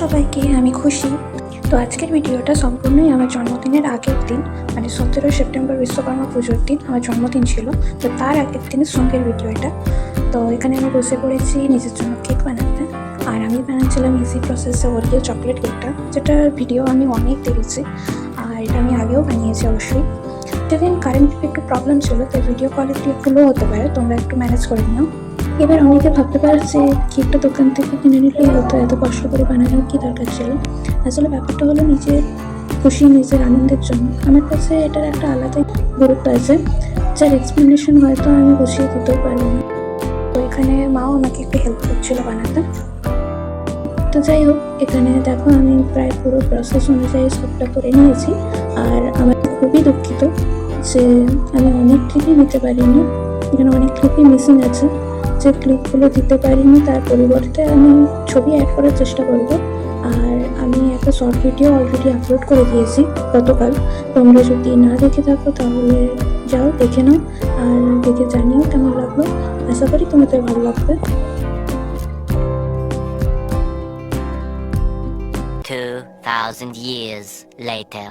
সবাইকে, আমি খুশি। তো আজকের ভিডিওটা সম্পূর্ণই আমার জন্মদিনের আগের দিন মানে সতেরোই সেপ্টেম্বর বিশ্বকর্মা পুজোর দিন, আমার জন্মদিন ছিল। তো তার আগের দিনের সঙ্গের ভিডিও এটা তো এখানে আমি বসে পড়েছি, নিজের জন্য কেক বানাতে। আর আমি বানাচ্ছিলাম ইজি প্রসেসে ওরিও চকলেট কেকটা যেটার ভিডিও আমি অনেক দেখেছি। আর এটা আমি আগেও বানিয়েছি অবশ্যই। সেদিন কারেন্ট একটু প্রবলেম ছিল তো ভিডিও কোয়ালিটি একটু লো হতে পারে, তোমরা একটু ম্যানেজ করে নিও। এবার অনেকে ভাবতে পারে যে কেকটা দোকান থেকে কিনে নিলেই হতো এত কষ্ট করে বানানোর কি দরকার ছিল, আসলে ব্যাপারটা হলো নিজের খুশি, নিজের আনন্দের জন্য। আমার কাছে এটার একটা আলাদাই গুরুত্ব আছে, যার এক্সপ্লেনেশন হয়তো আমি বুঝিয়ে দিতেও পারি না। তো এখানে মাও আমাকে একটু হেল্প করছিল বানাতে। তো যাই হোক, এখানে দেখো আমি প্রায় পুরো প্রসেস অনুযায়ী সবটা করে নিয়েছি, আর আমার খুবই দুঃখিত যে আমি অনেক ক্লিপই নিতে পারিনি। এখানে অনেক ক্লিপই মিসিং আছে। যে ক্লিপগুলো দিতে পারিনি তার পরিবর্তে আমি ছবি অ্যাড করার চেষ্টা করব। আর আমি একটা শর্ট ভিডিও অলরেডি আপলোড করে দিয়েছি গতকাল। তোমরা যদি না দেখে থাকো তাহলে যাও দেখে নাও। আর দেখে জানিও কেমন লাগল। আশা করি তোমাদের ভালো লাগবে। 2,000 years later.